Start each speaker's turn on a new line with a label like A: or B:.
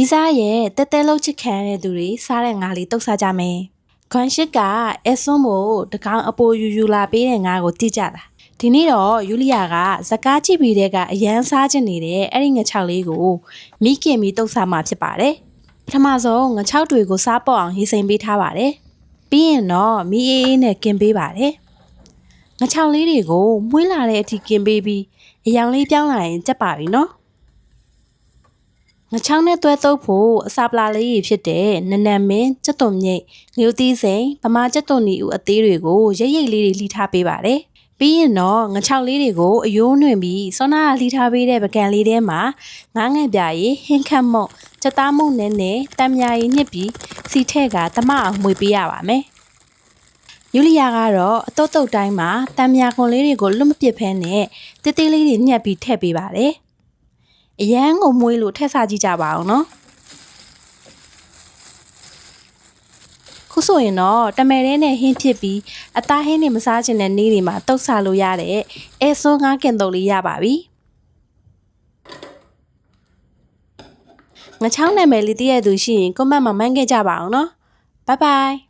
A: ဒီစားရဲ့တဲတဲလုံးချစ်ခံရတဲ့သူတွေစားတဲ့ငါလေးတုတ်စားကြမယ်ခွန်ရှိကအဲဆွန်းမို့တကောင်အပိုယူယူလာပေးတဲ့ငါကိုတိကြတာဒီနေ့တော့ယူလီယာကဇကားကြည့်ပြီးတဲ့ကအရန်စားချင်နေတဲ့အဲ့ဒီငချောက်လေးကိုမိခင်ပြီးတုတ်စားမှာဖြစ်ပါတယ်ပထမဆုံးငချောက်တွေကိုစားပေါ့အောင်ရေးစိမ်ပေးထားပါတယ်ပြီးရင်တော့မီးအေးအေးနဲ့ကင်ပေးပါတယ်ငချောက်လေးတွေကိုမွေးလာတဲ့အထိကင်ပေးပြီးအယောင်လေးပြောင်းလာရင်ကြက်ပါပြီနော် ငချောင်းနဲ့တွဲတုပ်ဖို့အစာပလာလေးကြီးဖြစ်တဲ့နနံမင်းစက်သွန်မြိတ်ငရုတ်သီးစိန်ဗမာစက်သွန်နီဦးအသေးတွေကိုရိတ်ရိတ်လေးတွေလှီထားပေးပါတယ်။ပြီးရင်တော့ငချောက်လေးတွေကိုအယိုးနှွင်ပြီးစောနာကလှီထားပေးတဲ့ပကံလေးထဲမှာငားငယ်ပြားရီဟင်းခတ်မုတ်ချက်သားမုတ်နဲ့နဲ့တံမြာရီညှစ်ပြီးစီထက်ကတမအောင်မှွေပေးရပါမယ်။ယူလီယာကတော့အတုတ်တုတ်တိုင်းမှာတံမြာခွန်လေးတွေကိုလွတ်မပစ်ဖဲနဲ့တေးသေးလေးတွေညှက်ပြီးထည့်ပေးပါတယ်။ အရန်ကိုမွေးလို့ထက်စားကြည့်ကြပါအောင်နော်ခုဆိုရင်တော့တမယ်တဲ့နဲ့ဟင်းဖြစ်ပြီးအသားဟင်းတွေမစားချင်တဲ့နေ့တွေမှာတုတ်ဆာလို့ရတဲ့အဲဆွန်းငါးကင်တုံလေးရပါပြီငချောင်းနာမည်လေးတည့်ရသူရှိရင်ကွန်မန့်မှာမှန်းခဲ့ကြပါအောင်နော်ဘိုင်ဘိုင်